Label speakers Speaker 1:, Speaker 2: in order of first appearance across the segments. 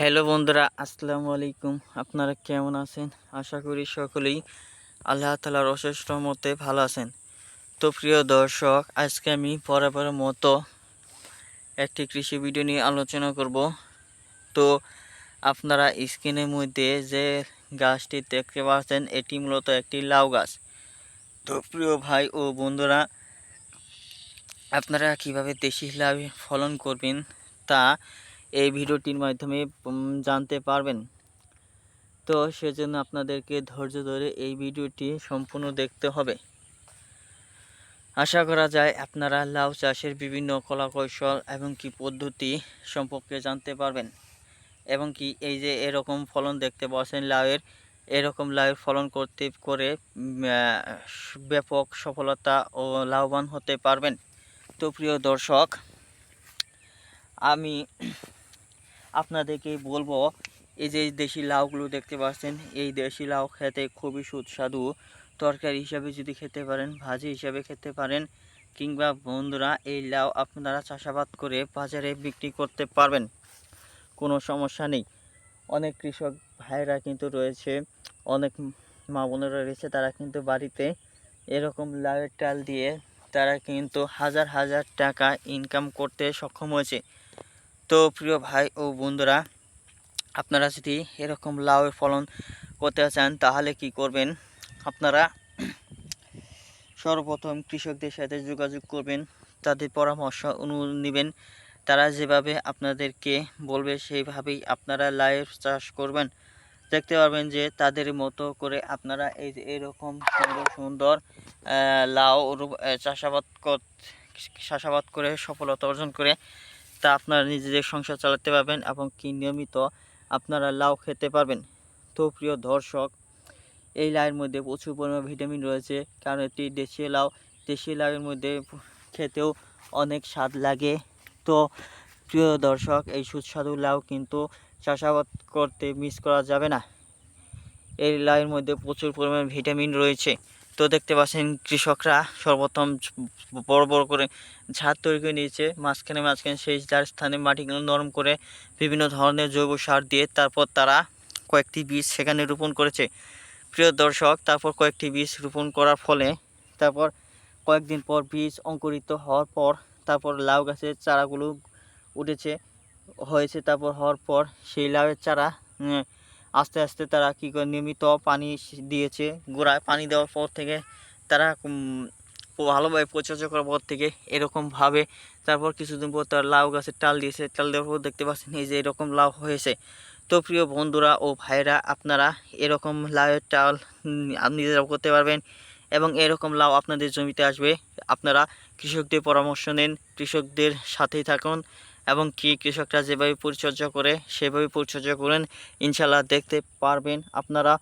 Speaker 1: Hello বন্ধুরা, আসসালামু আলাইকুম। আপনারা কেমন আছেন? আশা করি সকলেই আল্লাহ তালার অশেষ রহমতে ভালো আছেন। তো প্রিয় দর্শক, আজকে আমি বরাবরের মতো একটি কৃষি ভিডিও নিয়ে আলোচনা করব। তো আপনারা স্ক্রিনের মধ্যে যে গাছটি দেখতে পাচ্ছেন, এটি মূলত একটি লাউ গাছ। তো প্রিয় ভাই ও বন্ধুরা, আপনারা কীভাবে দেশি লাউ ফলন করবেন তা এই ভিডিওটির মাধ্যমে জানতে পারবেন। তো সেজন্য আপনাদেরকে ধৈর্য ধরে এই ভিডিওটি সম্পূর্ণ দেখতে হবে। আশা করা যায় আপনারা লাউ চাষের বিভিন্ন কলা কৌশল এবং কি পদ্ধতি সম্পর্কে জানতে পারবেন। এবং কি এই যে এরকম ফলন দেখতে পাচ্ছেন লাউয়ের, এরকম লাউয়ের ফলন করতে, করে ব্যাপক সফলতা ও লাভবান হতে পারবেন। তো প্রিয় দর্শক, আমি আপনাদেরকে বলব, এই যে দেশি লাউগুলো দেখতে পাচ্ছেন, এই দেশি লাউ খেতে খুবই সুস্বাদু। তরকারি হিসাবে যদি খেতে পারেন, ভাজি হিসাবে খেতে পারেন, কিংবা বন্ধুরা, এই লাউ আপনারা চাষাবাদ করে বাজারে বিক্রি করতে পারবেন। কোনো সমস্যা নেই। অনেক কৃষক ভাইরা কিন্তু রয়েছে, অনেক মা বোনেরা রয়েছে, তারা কিন্তু বাড়িতে এরকম লাউয়ের টাল দিয়ে তারা কিন্তু হাজার হাজার টাকা ইনকাম করতে সক্ষম হয়েছে। তো প্রিয় ভাই ও বন্ধুরা, আপনারা যদি এরকম লাউয়ের ফলন করতে চান, তাহলে কি করবেন? আপনারা সর্বপ্রথম কৃষকদের সাথে যোগাযোগ করবেন, তাদের পরামর্শ অনু নেবেন। তারা যেভাবে আপনাদেরকে বলবে, সেইভাবেই আপনারা লাউয়ের চাষ করবেন। দেখতে পারবেন যে তাদের মতো করে আপনারা এই এরকম সুন্দর সুন্দর লাউ চাষাবাদ চাষাবাদ করে সফলতা অর্জন করে তা আপনারা নিজেদের সংসার চালাতে পারবেন এবং কি নিয়মিত আপনারা লাউ খেতে পারবেন। তো প্রিয় দর্শক, এই লাউয়ের মধ্যে প্রচুর পরিমাণে ভিটামিন রয়েছে, কারণ এটি দেশীয় লাউ। দেশীয় লাউয়ের মধ্যে খেতেও অনেক স্বাদ লাগে। তো প্রিয় দর্শক, এই সুস্বাদু লাউ কিন্তু চাষাবাদ করতে মিস করা যাবে না। এই লাউয়ের মধ্যে প্রচুর পরিমাণে ভিটামিন রয়েছে। তো দেখতে পাচ্ছেন কৃষকরা সর্বপ্রথম বড় বড় করে ঝাড় তৈরি করে নিয়েছে। মাঝখানে মাঝখানে সেই যার স্থানে মাটিগুলো নরম করে বিভিন্ন ধরনের জৈব সার দিয়ে তারপর তারা কয়েকটি বীজ সেখানে রোপণ করেছে। প্রিয় দর্শক, তারপর কয়েকটি বীজ রোপণ করার ফলে তারপর কয়েকদিন পর বীজ অঙ্কুরিত হওয়ার পর তারপর লাউ গাছের চারাগুলো উঠেছে, হয়েছে। তারপর হওয়ার পর সেই লাউয়ের চারা আস্তে আস্তে তারা কী করে নিয়মিত পানি দিয়েছে, গোড়ায় পানি দেওয়ার পর থেকে তারা ভালোভাবে পরিচর্যা করার পর থেকে এরকমভাবে তারপর কিছুদিন পর তার লাউ গাছের টাল দিয়েছে। টাল দেওয়ার পর দেখতে পাচ্ছেন এই যে এরকম লাউ হয়েছে। তো প্রিয় বন্ধুরা ও ভাইরা আপনারা এরকম লাউয়ের টাল নিজেরাও করতে পারবেন এবং এরকম লাউ আপনাদের জমিতে আসবে। আপনারা কৃষকদের পরামর্শ নেন, কৃষকদের সাথেই থাকুন। এবং কি কৃষকরা যেভাবে পরিচর্যা করে, সেভাবে পরিচর্যা করেন ইনশাল্লাহ দেখতে পারবেন আপনারা।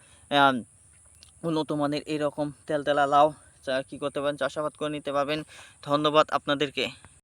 Speaker 1: উন্নত মানের এরকম তেলতেলা লাউ কি কী করতে পারেন, চাষাবাদ করে নিতে পারবেন। ধন্যবাদ আপনাদেরকে।